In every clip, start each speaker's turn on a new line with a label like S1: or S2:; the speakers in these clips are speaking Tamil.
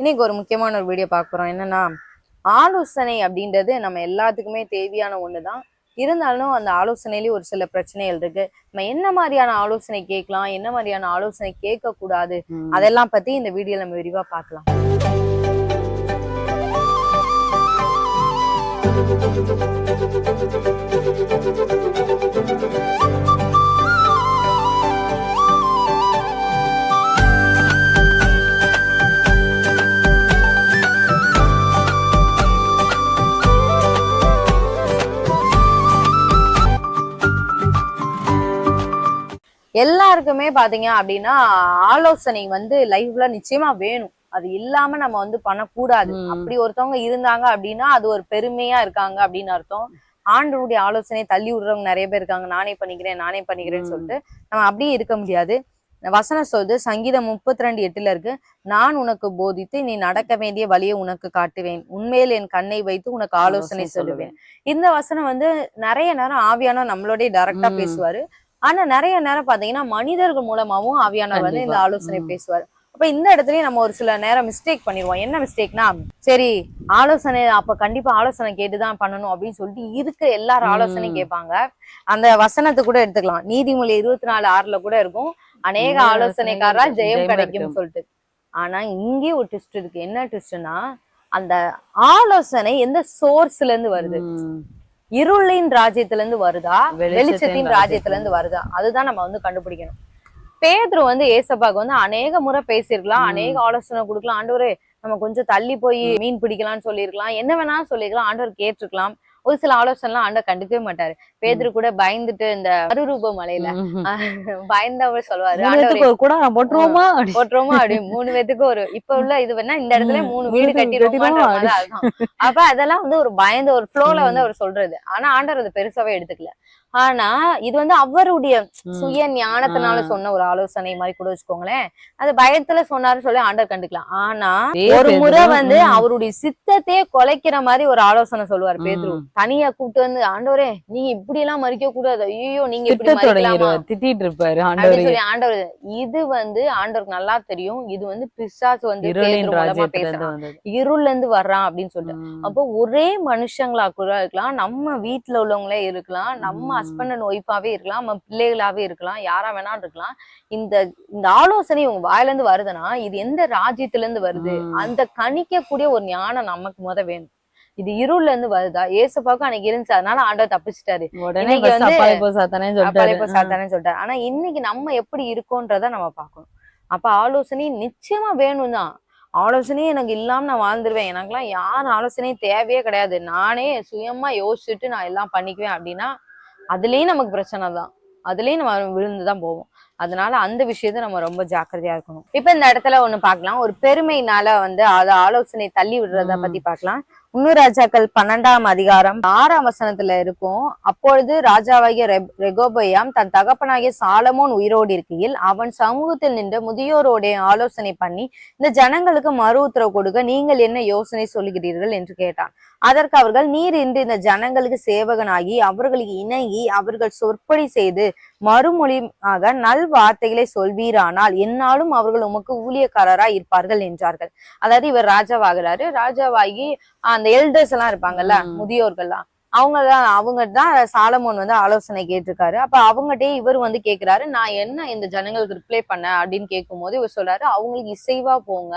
S1: இன்னைக்கு ஒரு முக்கியமான ஒரு வீடியோ பார்க்க போறோம். என்னன்னா ஆலோசனை அப்படின்றது நம்ம எல்லாத்துக்குமே தேவையான ஒண்ணுதான். இருந்தாலும் அந்த ஆலோசனையிலேயே ஒரு சில பிரச்சனைகள் இருக்கு. நம்ம என்ன மாதிரியான ஆலோசனை கேட்கலாம் என்ன மாதிரியான ஆலோசனை கேட்க கூடாது அதெல்லாம் பத்தி இந்த வீடியோல நம்ம விரிவா பார்க்கலாம். எல்லாருக்குமே பாத்தீங்க அப்படின்னா ஆலோசனை வந்து லைஃப்ல நிச்சயமா வேணும். அது இல்லாம நம்ம வந்து பண்ணக்கூடாது. அப்படி ஒருத்தவங்க இருந்தாங்க அப்படின்னா அது ஒரு பெருமையா இருக்காங்க அப்படின்னு அர்த்தம். ஆண்டவருடைய ஆலோசனை தள்ளி விடுறவங்க நிறைய பேர் இருக்காங்க. நானே பண்ணிக்கிறேன் நானே பண்ணிக்கிறேன்னு. சொல்லிட்டு நம்ம அப்படியே இருக்க முடியாது. வசனம் சொல்லுது சங்கீதம் முப்பத்தி ரெண்டு எட்டுல இருக்கு நான் உனக்கு போதித்து நீ நடக்க வேண்டிய வழியை உனக்கு காட்டுவேன். உண்மையில் என் கண்ணை வைத்து உனக்கு ஆலோசனை சொல்லுவேன். இந்த வசனம் வந்து நிறைய நேரம் ஆவியானோ நம்மளோடய டைரக்டா. பேசுவாரு. ஆனா நிறைய நேரம் பாத்தீங்கன்னா மனிதர்கள் மூலமாவும் ஆவியானவர் வந்து இந்த. ஆலோசனை. பேசுவாரு அப்ப இந்த இடத்துலயும் நம்ம ஒரு சில நேரம் மிஸ்டேக் பண்ணிடுவோம் என்ன மிஸ்டேக்னா சரி ஆலோசனை அப்ப கண்டிப்பா ஆலோசனை கேட்டுதான் பண்ணணும் அப்படின்னு சொல்லிட்டு இருக்க எல்லாரும் ஆலோசனை. கேட்பாங்க அந்த வசனத்தை கூட எடுத்துக்கலாம் நீதிமொழி இருபத்தி நாலு ஆறுல கூட இருக்கும் அநேக ஆலோசனைக்காரா ஜெயம் கிடைக்கும். சொல்லிட்டு ஆனா இங்கே ஒரு ட்விஸ்ட் இருக்கு என்ன ட்விஸ்ட்னா அந்த ஆலோசனை எந்த சோர்ஸ்ல இருந்து வருது. இருளின் ராஜ்யத்துல இருந்து வருதா?
S2: வெளிச்சத்தின்
S1: ராஜ்யத்துல இருந்து வருதா? அதுதான் நம்ம வந்து கண்டுபிடிக்கணும். பேதுரு வந்து ஏசப்பாக்கு வந்து அநேக முறை பேசியிருக்கலாம். அநேக ஆலோசனை கொடுக்கலாம். ஆண்டவரே நம்ம கொஞ்சம் தள்ளி போய் மீன் பிடிக்கலாம்னு சொல்லியிருக்கலாம். என்ன வேணாலும் சொல்லிருக்கலாம் ஆண்டவர் கேட்டிருக்கலாம். ஒரு சில ஆலோசனை எல்லாம் ஆண்டவர் கண்டுக்கவே மாட்டாரு. பேதுரு கூட பயந்துட்டு இந்த மறுரூப மலையில. பயந்தவர் சொல்லுவாரு
S2: குடம் போட்டுருவோமா.
S1: போட்டுருவோமா அப்படி. மூணு பேத்துக்கு ஒரு இப்ப உள்ள இது வேணா இந்த இடத்துல. மூணு
S2: வீடு
S1: கட்டிடுவோமான்ற அப்ப அதெல்லாம் வந்து ஒரு பயந்த ஒரு ஃப்ளோல வந்து அவர் சொல்றது. ஆனா ஆண்டவர் அதை பெருசாவே எடுத்துக்கல. ஆனா இது வந்து அவருடைய. சுய ஞானத்தினால. சொன்ன ஒரு ஆலோசனை மாதிரி கூட வச்சுக்கோங்களேன் அது பயத்துல சொன்னாரு சொல்லி ஆண்டவர் கண்டுக்கலாம் ஆனா ஒரு. முறை வந்து. அவருடைய சித்தத்தையே குலைக்கிற மாதிரி ஒரு ஆலோசனை சொல்லுவார் பேதுரு. தனியா கூப்பிட்டு வந்து ஆண்டவரே நீங்க இப்படி எல்லாம் மறிக்க கூடாது ஐயோ நீங்க
S2: திட்டிட்டு இருப்பாரு
S1: சொல்லி ஆண்டவர் இது வந்து ஆண்டவருக்கு நல்லா தெரியும் இது வந்து பிசாசு வந்து பேசுறான் இருள்ல இருந்து வர்றான் அப்படின்னு சொல்லிட்டு. அப்போ ஒரே மனுஷங்களா கூட இருக்கலாம் நம்ம வீட்ல உள்ளவங்களே இருக்கலாம் நம்ம. ஹஸ்பண்ட் அண்ட் ஒய்ஃபாவே இருக்கலாம் நம்ம பிள்ளைகளாவே இருக்கலாம் யாரா வேணாலும் இருக்கலாம். இந்த இந்த ஆலோசனை உங்க வாயில இருந்து வருதுன்னா இது எந்த ராஜ்யத்துல இருந்து வருது. அந்த கணிக்கக்கூடிய ஒரு ஞானம் நமக்கு முத வேணும். இது இருள்ல இருந்து வருதா? ஏசப்பாவுக்கும் அன்னைக்கு இருந்துச்சு அதனால ஆண்டவர் தப்பிச்சிட்டாரு. இன்னைக்கு வந்து
S2: சொல்லிட்டாரு.
S1: ஆனா இன்னைக்கு நம்ம எப்படி இருக்கோன்றத நம்ம பார்க்கணும். அப்ப ஆலோசனை நிச்சயமா வேணும் தான். ஆலோசனையே எனக்கு இல்லாம நான் வாழ்ந்துருவேன். எனக்கெல்லாம் யார் ஆலோசனையும் தேவையே கிடையாது. நானே சுயமா யோசிச்சுட்டு நான் எல்லாம் பண்ணிக்குவேன் அப்படின்னா அதுலயும் நமக்கு பிரச்சனை தான் அதுலயும் நம்ம விழுந்துதான் போவோம். அதனால அந்த விஷயத்த நம்ம ரொம்ப ஜாக்கிரதையா இருக்கணும். இப்ப இந்த இடத்துல ஒண்ணு பார்க்கலாம். ஒரு பெருமைனால வந்து அது ஆலோசனை தள்ளி விடுறத. பத்தி பார்க்கலாம். இன்னும் ராஜாக்கள் பன்னெண்டாம் அதிகாரம் ஆறாம் வசனத்துல இருக்கும். அப்பொழுது ராஜாவாகிய ரெகோபயாம் தன் தகப்பனாகிய சாலமோன் உயிரோடு இருக்கையில் அவன் சமூகத்தில் நின்று முதியோரோட ஆலோசனை பண்ணி இந்த ஜனங்களுக்கு மறு உத்தரவு கொடுக்க நீங்கள் என்ன யோசனை சொல்கிறீர்கள் என்று கேட்டான். அதற்கு அவர்கள் நீர் இன்று இந்த ஜனங்களுக்கு சேவகனாகி அவர்களுக்கு இணங்கி அவர்கள் சொற்படி செய்து மறுமொழியாக நல் வார்த்தைகளை சொல்வீரானால் என்னாலும் அவர்கள் உமக்கு ஊழியக்காரராய் இருப்பார்கள் என்றார்கள். அதாவது இவர் ராஜாவாகிறாரு. ராஜாவாகி அந்த எல்டர்ஸ் எல்லாம் இருப்பாங்கல்ல. முதியோர்கள்லாம். அவங்க தான் அவங்க தான் சாலமோன் வந்து ஆலோசனை கேட்டிருக்காரு. அப்ப அவங்ககிட்டயே இவர் வந்து கேக்குறாரு நான் என்ன இந்த ஜனங்களுக்கு ரிப்ளை பண்ணேன்? அப்படின்னு கேட்கும்போது இவர் சொல்றாரு அவங்களுக்கு இசைவா போங்க.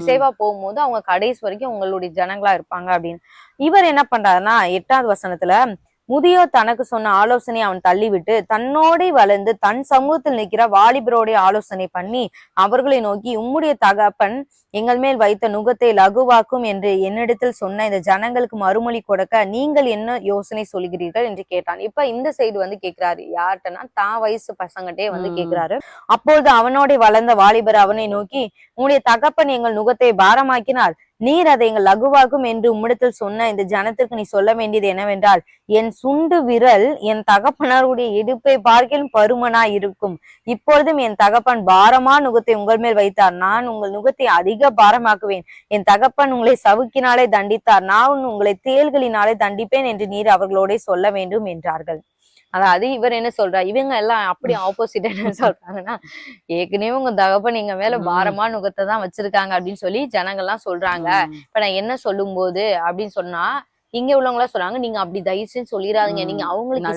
S1: இசைவா போகும்போது அவங்க கடைசி வரைக்கும் உங்களுடைய ஜனங்களா இருப்பாங்க அப்படின்னு. இவர் என்ன பண்றாருன்னா எட்டாவது வசனத்துல முதியோர் தனக்கு சொன்ன ஆலோசனை அவன் தள்ளிவிட்டு தன்னோடே வளர்ந்து தன் சமூகத்தில் நிற்கிற வாலிபரோடைய ஆலோசனை பண்ணி அவர்களை நோக்கி உம்முடைய தகப்பன் எங்கள் மேல் வைத்த நுகத்தை லகுவாக்கும் என்று என்னிடத்தில் சொன்ன இந்த ஜனங்களுக்கு மறுமொழி கொடுக்க நீங்கள் என்ன யோசனை சொல்கிறீர்கள் என்று கேட்டான். இப்ப இந்த சைடு வந்து கேக்குறாரு. யார்கிட்டனா தான் வயசு பசங்கட்டே வந்து
S2: ம்.
S1: கேக்குறாரு. அப்பொழுது அவனோட வளர்ந்த வாலிபர் அவனை நோக்கி உம்முடைய தகப்பன் எங்கள் நுகத்தை பாரமாக்கினார். நீர் அதை எங்கள் லகுவாக்கும் என்று உம்மிடத்தில் சொன்ன இந்த ஜனத்திற்கு நீ சொல்ல வேண்டியது என்னவென்றால் என் சுண்டு விரல் என் தகப்பனாருடைய இடுப்பை பார்க்கிலும் பருமனா இருக்கும். இப்பொழுதும் என் தகப்பன் பாரமா நுகத்தை உங்கள் மேல் வைத்தார். நான் உங்கள் நுகத்தை அதிக பாரமாக்குவேன். என் தகப்பன் உங்களை சவுக்கினாலே தண்டித்தார். நான் உங்களை தேள்களினாலே தண்டிப்பேன் என்று நீர் அவர்களோட சொல்ல வேண்டும் என்றார்கள். அதாவது இவர் என்ன சொல்றா இவங்க எல்லாம் அப்படி ஆப்போசிட் என்ன சொல்றாங்கன்னா ஏற்கனவே உங்க தகப்பன் எங்க மேல
S2: ம்.
S1: பாரமா நுகத்தை தான் வச்சிருக்காங்க அப்படின்னு சொல்லி ஜனங்கள்லாம் சொல்றாங்க. இப்ப நான் என்ன சொல்லும் போது அப்படின்னு சொன்னா இங்க உள்ளவங்க எல்லாம் சொல்றாங்க நீங்க அப்படி தயவு செஞ்சு சொல்லிடாதீங்க நீங்க அவங்களுக்கு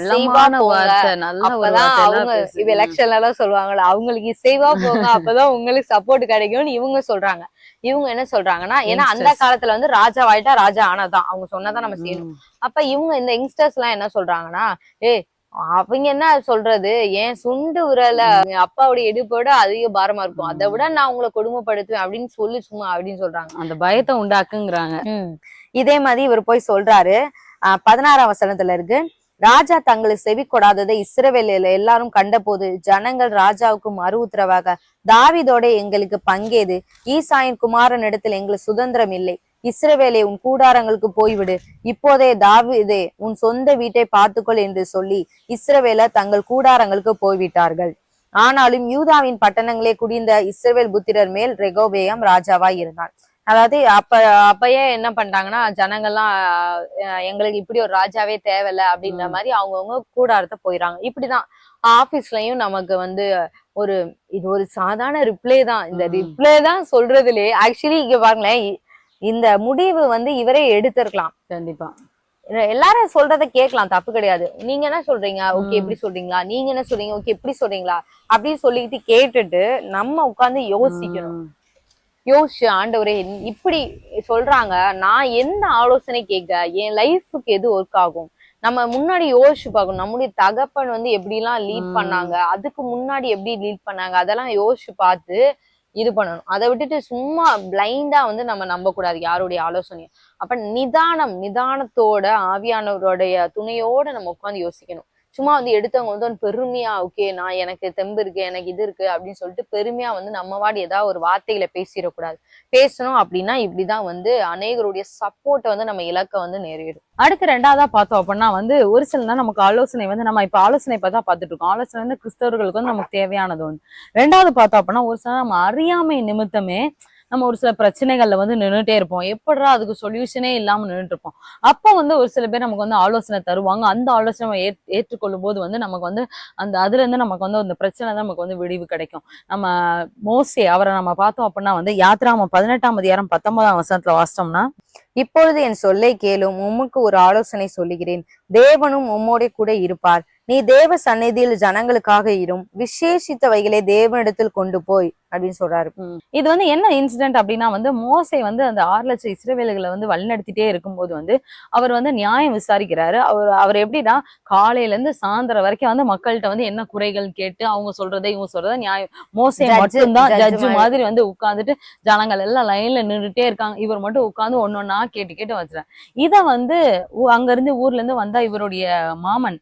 S1: அப்பதான் அவங்க
S2: எல்லாம்
S1: எலெக்ஷன்ல எல்லாம் சொல்லுவாங்கல்ல அவங்களுக்கு இசைவா போங்க. அப்பதான் உங்களுக்கு சப்போர்ட் கிடைக்கும்னு இவங்க சொல்றாங்க. இவங்க என்ன சொல்றாங்கன்னா ஏன்னா அந்த. காலத்துல வந்து ராஜா ஆயிட்டா ராஜா ஆனதான். அவங்க சொன்னதான் நம்ம செய்யணும். அப்ப இவங்க இந்த யங்ஸ்டர்ஸ் எல்லாம் என்ன சொல்றாங்கன்னா ஏய் அவங்க என்ன சொல்றது? ஏன் சுண்டு உரல அப்பாவுடைய இடுப்போட அதிக பாரமா இருக்கும். அதை விட நான் உங்களை கொடுமைப்படுத்துவேன் அப்படின்னு சொல்லி சும்மா அப்படின்னு சொல்றாங்க.
S2: அந்த பயத்தை உண்டாக்குங்கிறாங்க.
S1: இதே மாதிரி இவர் போய் சொல்றாரு. பதினாறாம் வசனத்துல இருக்கு. ராஜா தங்களுக்கு செவி கொடாததை இஸ்ரவேலில எல்லாரும் கண்டபோது ஜனங்கள் ராஜாவுக்கு மறு உத்தரவாக தாவீதோட எங்களுக்கு பங்கேது. ஈசாயின் குமாரன் இடத்தில் எங்களுக்கு சுதந்திரம் இல்லை. இஸ்ரவேலே உன் கூடாரங்களுக்கு போய்விடு. இப்போதே தாவீதே உன் சொந்த வீட்டை பார்த்துக்கொள் என்று சொல்லி இஸ்ரவேலர் தங்கள் கூடாரங்களுக்கு போய்விட்டார்கள். ஆனாலும் யூதாவின் பட்டணங்களே குடிந்த இஸ்ரவேல் புத்திரர் மேல் ரெகோபேயம் ராஜாவாய் இருந்தான். அதாவது அப்ப அப்பயே என்ன பண்ணிட்டாங்கன்னா ஜனங்கள்லாம் எங்களுக்கு இப்படி ஒரு ராஜாவே தேவையில்ல அப்படின்ற. மாதிரி அவங்கவுங்க கூடாரத்தை போயிடுறாங்க இப்படிதான். ஆபீஸ்லயும் நமக்கு வந்து ஒரு இது ஒரு சாதாரண ரிப்ளை தான். இந்த. ரிப்ளை தான் சொல்றதுலே. ஆக்சுவலி இங்க பாருங்களேன் இந்த முடிவு வந்து இவரே எடுத்திருக்கலாம்.
S2: கண்டிப்பா.
S1: எல்லாரும் சொல்றத கேட்கலாம் தப்பு கிடையாது. நீங்க என்ன சொல்றீங்க? ஓகே
S2: ம்.
S1: இப்படி சொல்றீங்களா? நீங்க என்ன சொல்றீங்க? ஓகே இப்படி சொல்றீங்களா? அப்படின்னு சொல்லிட்டு கேட்டுட்டு நம்ம உட்கார்ந்து யோசிக்கணும். யோசிச்சு ஆண்டவரே இப்படி சொல்றாங்க. நான் எந்த ஆலோசனை கேட்க என் லைஃபுக்கு எது ஒர்க் ஆகும்? நம்ம முன்னாடி யோசிச்சு பார்க்கணும். நம்முடைய தகப்பன் வந்து எப்படிலாம் லீட். பண்ணாங்க? அதுக்கு முன்னாடி எப்படி லீட் பண்ணாங்க? அதெல்லாம் யோசிச்சு பார்த்து இது பண்ணணும். அதை விட்டுட்டு சும்மா பிளைண்டா வந்து நம்ம நம்ப கூடாது யாருடைய ஆலோசனையும். அப்ப நிதானம் நிதானத்தோட ஆவியானவருடைய துணையோட நம்ம உட்காந்து யோசிக்கணும். சும்மா வந்து எடுத்தவங்க வந்து ஒரு பெருமையா? ஓகே நான் எனக்கு தெம்பு இருக்கு எனக்கு இது இருக்கு அப்படின்னு சொல்லிட்டு பெருமையா வந்து நம்ம வாடி ஏதாவது ஒரு வார்த்தையில பேசிடக்கூடாது. பேசணும் அப்படின்னா இப்படிதான் வந்து அநேகருடைய சப்போர்ட்டை வந்து நம்ம இலக்க வந்து நேரிடும்.
S2: அடுத்து ரெண்டாவதா பார்த்தோம் அப்படின்னா வந்து ஒரு சில தான் நமக்கு ஆலோசனை வந்து நம்ம இப்ப ஆலோசனை பார்த்தா பார்த்துட்டு இருக்கோம். ஆலோசனை வந்து கிறிஸ்தவர்களுக்கு வந்து நமக்கு தேவையானது ஒன்று ரெண்டாவது பார்த்தோம் அப்படின்னா ஒரு சில நம்ம அறியாமை நிமித்தமே நம்ம ஒரு சில பிரச்சனைகள்ல வந்து நின்றுட்டே இருப்போம். எப்படா அதுக்கு சொல்யூஷனே இல்லாம நின்றுட்டு இருப்போம் அப்போ வந்து ஒரு சில பேர் நமக்கு வந்து ஆலோசனை தருவாங்க. அந்த ஆலோசனை நம்ம ஏற்றுக்கொள்ளும் போது வந்து நமக்கு வந்து அந்த அதுல இருந்து நமக்கு வந்து அந்த பிரச்சனை தான் நமக்கு வந்து விடிவு கிடைக்கும். நம்ம மோஸ்ட்லி அவரை நம்ம பார்த்தோம் அப்படின்னா வந்து யாத்ராம பதினெட்டாம் அதிகாரம் பத்தொன்பதாம் வசனத்துல வாசிச்சோம்னா
S1: இப்பொழுது என் சொல்லை கேளும் உமக்கு ஒரு ஆலோசனை சொல்லுகிறேன். தேவனும் உம்மோட கூட இருப்பார். நீ தேவ சந்நிதியில் ஜனங்களுக்காக இரும். விசேஷித்தவைகளை தேவனிடத்தில் கொண்டு போய் அப்படின்னு சொல்றாரு.
S2: இது வந்து என்ன இன்சிடென்ட் அப்படின்னா வந்து மோசே வந்து அந்த ஆறு லட்சம் இஸ்ரவேலுகளை வந்து வழிநடத்திட்டே இருக்கும்போது வந்து அவர் வந்து நியாயம் விசாரிக்கிறாரு. அவர் அவர் எப்படின்னா காலையில இருந்து சாயந்தரம் வரைக்கும் வந்து மக்கள்கிட்ட வந்து என்ன குறைகள் கேட்டு அவங்க சொல்றதை இவங்க சொல்றதை நியாயம் மோசே மட்டும்தான் ஜட்ஜு
S1: மாதிரி.
S2: வந்து உட்கார்ந்துட்டு ஜனங்கள் எல்லாம் லைன்ல நின்றுட்டே இருக்காங்க. இவர் மட்டும் உட்கார்ந்து ஒன்னொன்னா கேட்டு கேட்டு வச்சுறாரு. இத வந்து அங்க இருந்து ஊர்ல இருந்து வந்தா இவருடைய மாமன்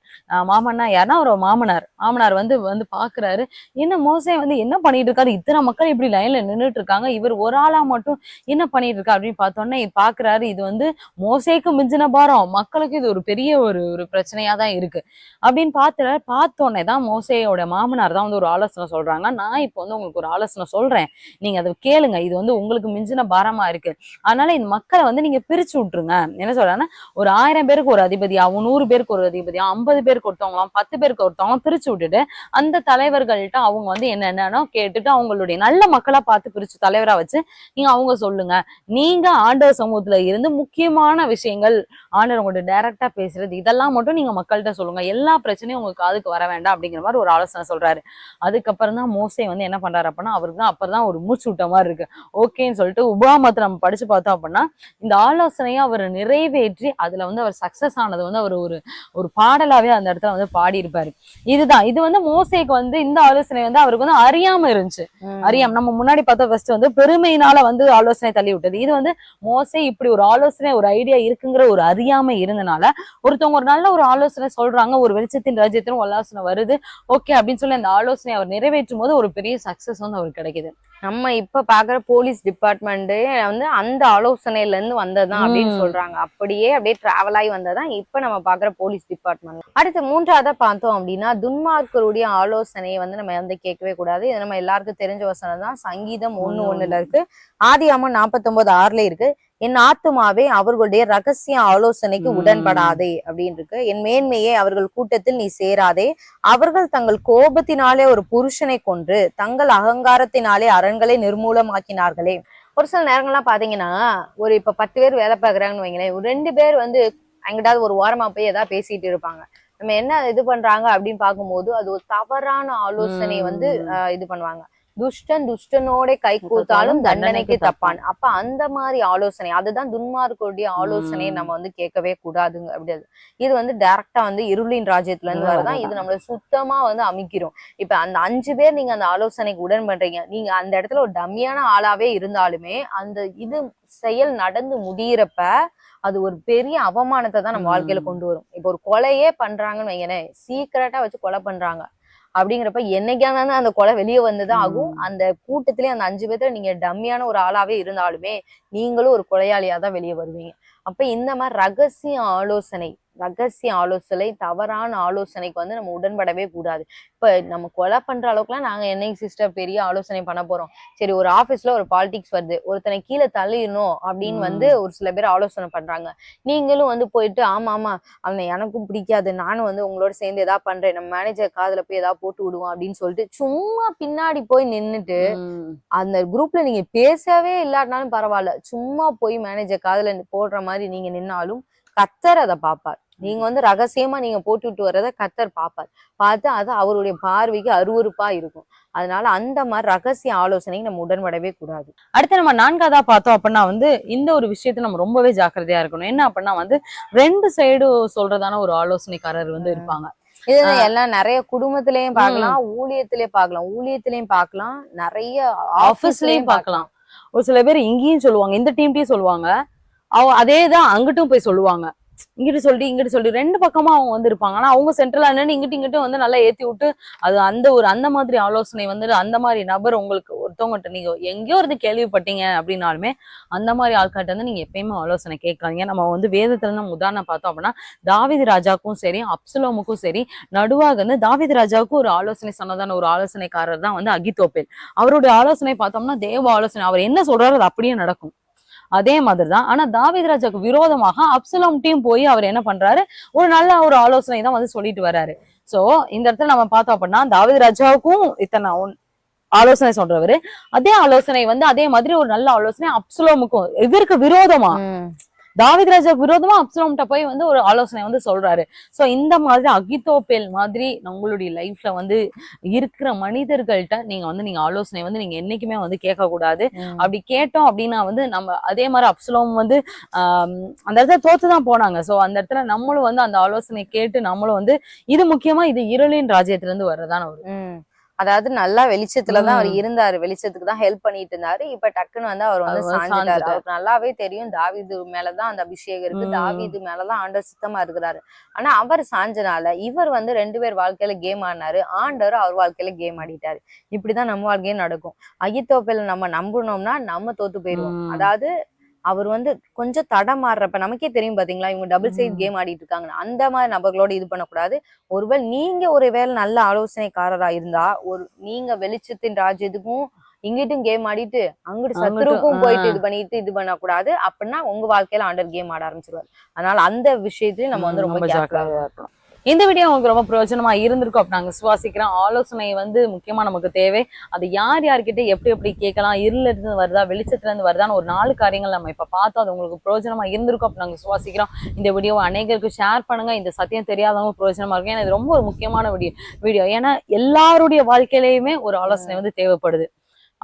S2: மாமன்னா யாருன்னா ஒரு மாமனார். மாமனார் வந்து வந்து பாக்குறாரு என்ன மோசே வந்து என்ன பண்ணிட்டு இருக்காரு? இத்தனை மக்கள் இப்படி லைன்ல நின்னுட்டு இருக்காங்க இவர் ஒரு ஆளா மட்டும் என்ன பண்ணிட்டு இருக்கா அப்படின்னு பார்த்தோன்னே பாக்குறாரு இது வந்து மோசைக்கு மிஞ்சின பாரம். மக்களுக்கு இது ஒரு பெரிய ஒரு ஒரு பிரச்சனையா தான் இருக்கு. அப்படின்னு பார்த்து பார்த்தோன்னே தான் மோசையோட மாமனார் தான் வந்து ஒரு ஆலோசனை சொல்றாங்க. நான் இப்போ வந்து உங்களுக்கு ஒரு ஆலோசனை சொல்றேன். நீங்க அதை கேளுங்க. இது வந்து உங்களுக்கு மிஞ்சின பாரமா இருக்கு. அதனால இந்த மக்களை வந்து நீங்க பிரிச்சு விட்டுருங்க. என்ன சொல்றாங்கன்னா ஒரு ஆயிரம் பேருக்கு ஒரு அதிபதியாகவும் நூறு பேருக்கு ஒரு அதிபதியாகவும் ஐம்பது பேருக்கு ஒருத்தவங்களாம் பத்து பேருக்கு ஒருத்தவங்க பிரிச்சு விட்டுட்டு அந்த தலைவர்கள்ட்ட அவங்க வந்து என்னென்னோ கேட்டுட்டு அவங்களுடைய நல்ல மக்களா பார்த்து பிரிச்சு தலைவரா வச்சு நீங்க அவங்க சொல்லுங்க. நீங்க ஆண்டவர் சமூகத்துல இருந்து முக்கியமான விஷயங்கள் ஆண்டவர் உங்கள்ட்ட டைரக்டா பேசுறது இதெல்லாம் மட்டும் நீங்க மக்கள்கிட்ட சொல்லுங்க. எல்லா பிரச்சனையும் உங்களுக்கு காதுக்கு வர வேண்டாம் அப்படிங்கிற மாதிரி ஒரு ஆலோசனை சொல்றாரு. அதுக்கப்புறம் தான் மோசே வந்து என்ன பண்றாரு அப்படின்னா அவருக்கு தான் அப்புறம் தான் ஒரு மூச்சு விட்ட மாதிரி இருக்கு. ஓகேன்னு சொல்லிட்டு உபாமத்தை நம்ம படிச்சு பார்த்தோம் அப்படின்னா இந்த ஆலோசனையை அவர் நிறைவேற்றி அதுல வந்து அவர் சக்சஸ் ஆனது வந்து அவர் ஒரு ஒரு பாடலாவே அந்த இடத்துல வந்து பாடி இருப்பாரு இதுதான். இது வந்து மோசேக்கு வந்து இந்த ஆலோசனை வந்து அவருக்கு வந்து அறியாம இருந்துச்சு. அறியாம. நம்ம முன்னாடி பார்த்தா ஃபர்ஸ்ட் வந்து பெருமையினால வந்து ஆலோசனை தள்ளி விட்டது இது வந்து மோஸ்ட்லி இப்படி ஒரு ஆலோசனை ஒரு ஐடியா இருக்குங்கிற ஒரு அறியாமை இருந்தனால ஒருத்தவங்க ஒரு நல்ல ஒரு ஆலோசனை சொல்றாங்க ஒரு வெளிச்சத்தின் ராஜ்யத்திலும் ஆலோசனை வருது. ஓகே அப்படின்னு சொல்லி அந்த ஆலோசனை அவர் நிறைவேற்றும் போது ஒரு பெரிய சக்சஸ் வந்து அவருக்கு கிடைக்குது.
S1: நம்ம இப்ப பாக்குற போலீஸ் டிபார்ட்மெண்ட்டே வந்து அந்த ஆலோசனையில இருந்து வந்ததுதான் அப்படின்னு. சொல்றாங்க. அப்படியே அப்படியே டிராவல் ஆகி வந்ததுதான் இப்ப நம்ம பாக்குற போலீஸ் டிபார்ட்மெண்ட். அடுத்து மூன்றாவதா பார்த்தோம் அப்படின்னா துன்மார்க்கருடைய ஆலோசனையை வந்து நம்ம வந்து கேட்கவே கூடாது. இது நம்ம எல்லாருக்கும் தெரிஞ்ச வசனம் தான். சங்கீதம் ஒண்ணு
S2: ஒண்ணு
S1: ஒண்ணுல இருக்கு. ஆதி ஆமா நாற்பத்தொன்பது ஆறுல இருக்கு. என் ஆத்துமாவே அவர்களுடைய ரகசிய ஆலோசனைக்கு. உடன்படாதே அப்படின்னு இருக்கு என் மேன்மையே அவர்கள் கூட்டத்தில் நீ சேராதே. அவர்கள் தங்கள் கோபத்தினாலே ஒரு புருஷனை கொன்று தங்கள் அகங்காரத்தினாலே அரண்களை நிர்மூலமாக்கினார்களே. ஒரு சில நேரங்கள்லாம் பாத்தீங்கன்னா ஒரு இப்ப பத்து பேர் வேலை பார்க்கறாங்கன்னு வைங்களேன் ஒரு ரெண்டு பேர் வந்து எங்கிட்டாவது ஒரு ஓரமா போய் ஏதாவது பேசிட்டு இருப்பாங்க. நம்ம என்ன இது பண்றாங்க அப்படின்னு பார்க்கும்போது அது ஒரு தவறான ஆலோசனை வந்து இது பண்ணுவாங்க. துஷ்டன் துஷ்டனோட கை கூத்தாலும் தண்டனைக்கு தப்பான். அப்ப அந்த மாதிரி ஆலோசனை அதுதான் துன்மார்க்குடைய ஆலோசனையை. நம்ம வந்து கேட்கவே கூடாதுங்க அப்படி அது. இது வந்து டைரக்டா வந்து இருளின் ராஜ்யத்துல இருந்து வரதான் இது நம்மள சுத்தமா வந்து அமைக்கிறோம் இப்ப அந்த அஞ்சு பேர் நீங்க அந்த ஆலோசனைக்கு உடன் பண்றீங்க நீங்க அந்த இடத்துல ஒரு டம்மியான ஆளாவே இருந்தாலுமே அந்த இது செயல் நடந்து முடியிறப்ப அது ஒரு பெரிய அவமானத்தை தான் நம்ம வாழ்க்கையில. கொண்டு வரும். இப்போ ஒரு கொலையே பண்றாங்கன்னு வைங்களேன் சீக்கிரட்டா வச்சு கொலை பண்றாங்க. அப்படிங்கிறப்ப என்னைக்கா இருந்தாலும் அந்த கொலை வெளியே வந்துதான் ஆகும். அந்த கூட்டத்திலே அந்த அஞ்சு பேர்த்துல நீங்க டம்மியான ஒரு ஆளாவே இருந்தாலுமே நீங்களும் ஒரு கொலையாளியா தான் வெளியே வருவீங்க அப்ப இந்த மாதிரி ரகசிய ஆலோசனை ரகசிய ஆலோசனை தவறான ஆலோசனைக்கு வந்து நம்ம உடன்படவே கூடாது. இப்ப நம்ம கொலை பண்ற அளவுக்குலாம் நாங்க என்னைக்கு சிஸ்டர் பெரிய ஆலோசனை பண்ண போறோம். சரி ஒரு ஆபீஸ்ல ஒரு பாலிடிக்ஸ் வருது. ஒருத்தனை கீழே தள்ளிடணும் அப்படின்னு வந்து ஒரு சில பேர் ஆலோசனை பண்றாங்க. நீங்களும் வந்து போயிட்டு ஆமா ஆமா அவனை எனக்கும் பிடிக்காது. நானும் வந்து உங்களோட சேர்ந்து ஏதாவது பண்றேன். நம்ம மேனேஜர் காதுல போய் ஏதாவது போட்டு விடுவோம். அப்படின்னு சொல்லிட்டு சும்மா பின்னாடி போய் நின்னுட்டு
S2: உம்.
S1: அந்த குரூப்ல நீங்க பேசவே இல்லாட்டினாலும் பரவாயில்ல. சும்மா போய் மேனேஜர் காதுல போடுற மாதிரி நீங்க நின்னாலும் கத்தர் அதை பார்ப்பார் நீங்க வந்து ரகசியமா நீங்க போட்டுட்டு வர்றத கத்தர் பார்ப்பார். பார்த்து அது அவருடைய பார்வைக்கு அருவருப்பா இருக்கும். அதனால அந்த மாதிரி ரகசிய ஆலோசனைக்கு நம்ம உடன்படவே கூடாது.
S2: அடுத்து நம்ம நான்காவதா பார்த்தோம் அப்படின்னா வந்து இந்த ஒரு விஷயத்தை நம்ம ரொம்பவே ஜாக்கிரதையா இருக்கணும். என்ன அப்படின்னா வந்து ரெண்டு சைடு சொல்றதான ஒரு ஆலோசனைக்காரர் வந்து இருப்பாங்க.
S1: இது. எல்லாம் நிறைய குடும்பத்திலயும் பார்க்கலாம் ஊழியத்திலயும் பார்க்கலாம் ஊழியத்திலயும் பார்க்கலாம் நிறைய
S2: ஆபீஸ்லயும் பார்க்கலாம். ஒரு சில பேர் இங்கேயும் சொல்லுவாங்க இந்த டீம்லயும் சொல்லுவாங்க. அவ அதே தான் அங்கிட்டும் போய் சொல்லுவாங்க. இங்கிட்டு சொல்லிட்டு இங்கிட்டு சொல்லிட்டு ரெண்டு பக்கமா அவங்க வந்து இருப்பாங்க. ஆனா அவங்க சென்ட்ரலா நின்று இங்கிட்டு இங்கிட்டு வந்து நல்லா ஏத்தி விட்டு அது அந்த ஒரு அந்த மாதிரி ஆலோசனை வந்து அந்த மாதிரி நபர் உங்களுக்கு ஒருத்தவங்ககிட்ட நீங்க எங்கேயோ இருந்து கேள்விப்பட்டீங்க அப்படின்னாலுமே அந்த மாதிரி ஆட்கள்கிட்ட வந்து நீங்க எப்பயுமே ஆலோசனை கேட்காதீங்க. நம்ம வந்து வேதத்துல நம்ம உதாரணம் பார்த்தோம் அப்படின்னா தாவீது ராஜாக்கும் சரி அப்சலோமுக்கும் சரி நடுவாக வந்து தாவீது ராஜாவுக்கும் ஒரு ஆலோசனை சொன்னதான ஒரு ஆலோசனைக்காரர் தான் வந்து அகிதோபேல் அவருடைய ஆலோசனை பார்த்தோம்னா தேவ ஆலோசனை. அவர் என்ன சொல்றாரு அது அப்படியே நடக்கும். அதே மாதிரி தான் ஆனா தாவீது ராஜாக்கு விரோதமாக அப்சலோம் டீம் போய் அவர் என்ன பண்றாரு? ஒரு நல்ல ஒரு ஆலோசனை தான் வந்து சொல்லிட்டு வர்றாரு சோ இந்த இடத்துல நம்ம பார்த்தோம் அப்படின்னா தாவீது ராஜாவுக்கும் இத்தனை ஒன்- ஆலோசனை சொல்றவரு. அதே ஆலோசனை வந்து அதே மாதிரி ஒரு நல்ல ஆலோசனை அப்சலோமுக்கும் இவருக்கு விரோதமா? தாவீது ராஜாவுக்கு விரோதமா அப்சலோம்கிட்ட போய் வந்து ஒரு ஆலோசனை வந்து சொல்றாரு. சோ இந்த மாதிரி அகித்தோப்பேல் மாதிரி உங்களுடைய லைஃப்ல வந்து இருக்கிற மனிதர்கள்ட்ட நீங்க வந்து நீங்க ஆலோசனை வந்து நீங்க என்னைக்குமே வந்து கேட்க கூடாது அப்படி கேட்டோம் அப்படின்னா வந்து நம்ம அதே மாதிரி அப்சலோம் வந்து அந்த இடத்துல தோத்துதான் போனாங்க. சோ அந்த இடத்துல நம்மளும் வந்து அந்த ஆலோசனை கேட்டு நம்மளும் வந்து இது முக்கியமா இது இருளின் ராஜ்யத்துல இருந்து வர்றதான ஒரு
S1: அதாவது நல்லா வெளிச்சத்துலதான் அவர். இருந்தாரு. வெளிச்சத்துக்கு தான் ஹெல்ப் பண்ணிட்டு இருந்தாரு. இப்ப டக்குன்னு வந்து அவர் வந்து சாஞ்சிட்டாரு. அவருக்கு நல்லாவே தெரியும் தாவீது மேலதான் அந்த அபிஷேகம் இருக்கு. தாவீது மேலதான் ஆண்டவர் சுத்தமா இருக்கிறாரு. ஆனா அவர் சாஞ்சனால இவர் வந்து ரெண்டு பேர் வாழ்க்கையில கேம் ஆடினாரு. ஆண்டவர் அவர் வாழ்க்கையில கேம் ஆடிட்டாரு. இப்படிதான் நம்ம வாழ்க்கையும் நடக்கும். அகித்தோப்பேல நம்ம நம்புனோம்னா நம்ம தோத்து போயிருவோம். அதாவது அவர் வந்து கொஞ்சம் தடமாறுறப்ப நமக்கே தெரியும் பாத்தீங்களா? இவங்க டபுள் சைட். கேம் ஆடிட்டு இருக்காங்க அந்த மாதிரி நபர்களோட இது பண்ணக்கூடாது. ஒருவேளை நீங்க ஒருவேளை நல்ல ஆலோசனைக்காரரா இருந்தா ஒரு நீங்க வெளிச்சத்தின் ராஜ்யத்துக்கும் இங்கிட்டும் கேம் ஆடிட்டு அங்கிட்டு சத்துருக்கும் போயிட்டு. இது பண்ணிட்டு இது பண்ணக்கூடாது. அப்படின்னா உங்க வாழ்க்கையில ஆண்டர் கேம் ஆட ஆரம்பிச்சிருவாரு. அதனால அந்த விஷயத்தையும் நம்ம வந்து ரொம்ப
S2: இருக்கணும். இந்த வீடியோ உங்களுக்கு ரொம்ப பிரயோஜனமா இருந்திருக்கும் அப்படி நாங்க சுவாசிக்கிறோம் ஆலோசனை வந்து முக்கியமா நமக்கு தேவை. அது யார் யார்கிட்ட எப்படி எப்படி கேட்கலாம் இருள இருந்து வருதா வெளிச்சத்துல இருந்து வருதான்னு ஒரு நாலு காரியங்கள் நம்ம இப்ப பார்த்தோம் அது உங்களுக்கு பிரயோஜனமா இருந்திருக்கும் அப்படி நாங்க சுவாசிக்கிறோம். இந்த வீடியோவை அநேகருக்கு ஷேர் பண்ணுங்க. இந்த சத்தியம் தெரியாதவங்க பிரயோஜனமா இருக்கும். ஏன்னா இது ரொம்ப ஒரு முக்கியமான வீடியோ வீடியோ ஏன்னா எல்லாருடைய வாழ்க்கையிலயுமே ஒரு ஆலோசனை வந்து தேவைப்படுது.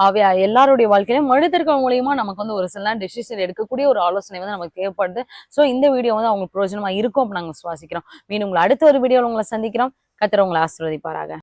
S2: அவை எல்லாருடைய வாழ்க்கையிலும் மனிதர்கள் மூலியமா நமக்கு வந்து ஒரு சில டெசிஷன் எடுக்கக்கூடிய ஒரு ஆலோசனை வந்து நமக்கு தேவைப்படுது. சோ இந்த வீடியோ வந்து அவங்களுக்கு பிரயோஜனமா இருக்கும் அப்ப நாங்க சுவாசிக்கிறோம் மீன் உங்களை அடுத்த ஒரு வீடியோவில் உங்களை சந்திக்கிறோம். கத்திர உங்களை ஆசீர்வதிப்பாராக.